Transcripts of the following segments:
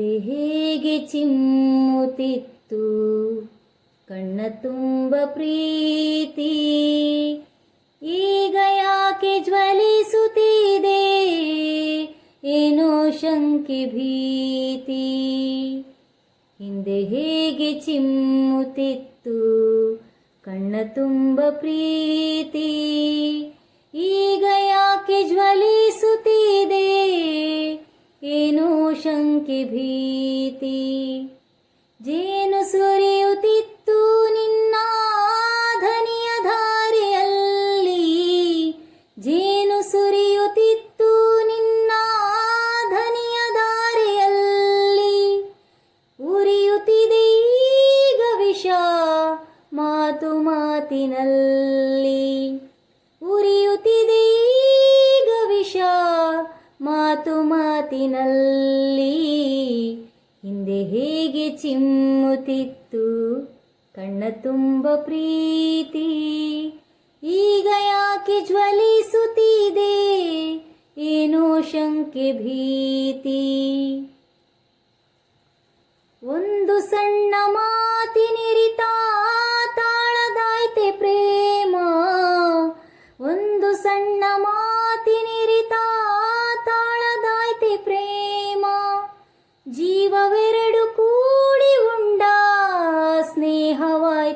ಹಿಂದೆ ಹೇಗೆ ಚಿಮ್ಮುತ್ತಿತ್ತು. ಕಣ್ಣ ತುಂಬ ಪ್ರೀತಿ. ಈಗ ಯಾಕೆ ಜ್ವಲಿಸುತ್ತಿದೆ? ಏನೋ ಶಂಕೆ ಭೀತಿ. ಹಿಂದೆ ಹೇಗೆ ಚಿಮ್ಮುತ್ತಿತ್ತು? ಕಣ್ಣ ತುಂಬ ಪ್ರೀತಿ. ಈಗ ಯಾಕೆ ಜ್ವಲಿಸುತ್ತಿದೆ? ಶಂಕೆ ಭೀತಿ ಜೇನು ಸುರಿಯುತ್ತಿತ್ತು ನಿನ್ನ ಧನಿಯ ಧಾರೆಯಲ್ಲಿ. ಜೇನು ಸುರಿಯುತ್ತಿತ್ತು ನಿನ್ನ ಧನಿಯ ದಾರೆಯಲ್ಲಿ ಉರಿಯುತ್ತಿದೆ ಈಗ ವಿಷ ಮಾತು ಮಾತಿನಲ್ಲಿ. ಉರಿಯುತ್ತಿದೆ ಮಾತು ಮಾತಿನಲ್ಲಿ ಹಿಂದೆ ಹೇಗೆ ಚಿಮ್ಮುತ್ತಿತ್ತು, ಕಣ್ಣ ತುಂಬ ಪ್ರೀತಿ, ಈಗ ಯಾಕೆ ಜ್ವಲಿಸುತ್ತಿದೆ, ಏನೋ ಶಂಕೆ ಭೀತಿ. ಒಂದು ಸಣ್ಣ ಮಾತಿನಿರಿತ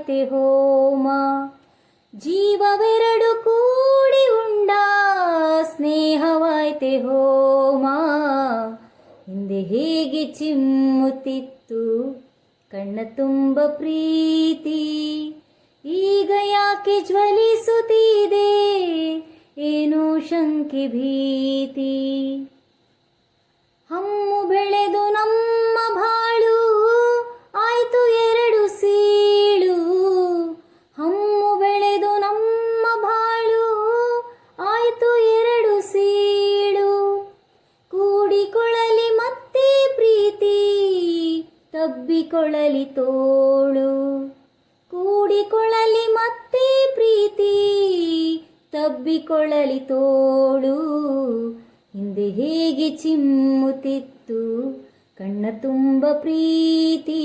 ಸ್ನೇಹವಾಯ್ತೆ ಹೋಮ. ಜೀವವೆರಡು ಕೂಡಿ ಉಂಡ, ಸ್ನೇಹವಾಯ್ತೆ ಹೋಮ. ಹಿಂದೆ ಹೇಗೆ ಚಿಮ್ಮುತ್ತಿತ್ತು, ಕಣ್ಣ ತುಂಬ ಪ್ರೀತಿ. ಈಗ ಯಾಕೆ ಜ್ವಲಿಸುತ್ತಿದೆ, ಏನೋ ಶಂಕೆ ಭೀತಿ. ಹಮ್ಮು ತಬ್ಬಿಕೊಳ್ಳಲಿ ತೋಳು. ಕೂಡಿಕೊಳ್ಳಲಿ ಮತ್ತೆ ಪ್ರೀತಿ, ತಬ್ಬಿಕೊಳ್ಳಲಿ ತೋಳು. ಹಿಂದೆ ಹೇಗೆ ಚಿಮ್ಮುತ್ತಿತ್ತು, ಕಣ್ಣ ತುಂಬ ಪ್ರೀತಿ.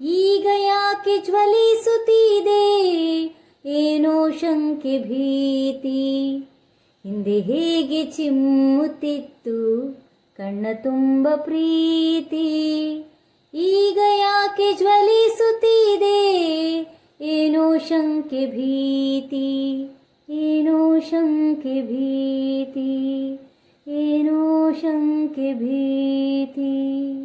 ಈಗ ಯಾಕೆ ಜ್ವಲಿಸುತ್ತಿದೆ, ಏನೋ ಶಂಕೆ ಭೀತಿ. ಹಿಂದೆ ಹೇಗೆ ಚಿಮ್ಮುತ್ತಿತ್ತು, ಕಣ್ಣ ತುಂಬ ಪ್ರೀತಿ. ಈಗ ಯಾಕೆ ಜ್ವಲಿಸುತ್ತಿದೆ ಏನೋ ಶಂಕೆ ಭೀತಿ ಏನೋ ಶಂಕೆ ಭೀತಿ ಏನೋ ಶಂಕೆ ಭೀತಿ.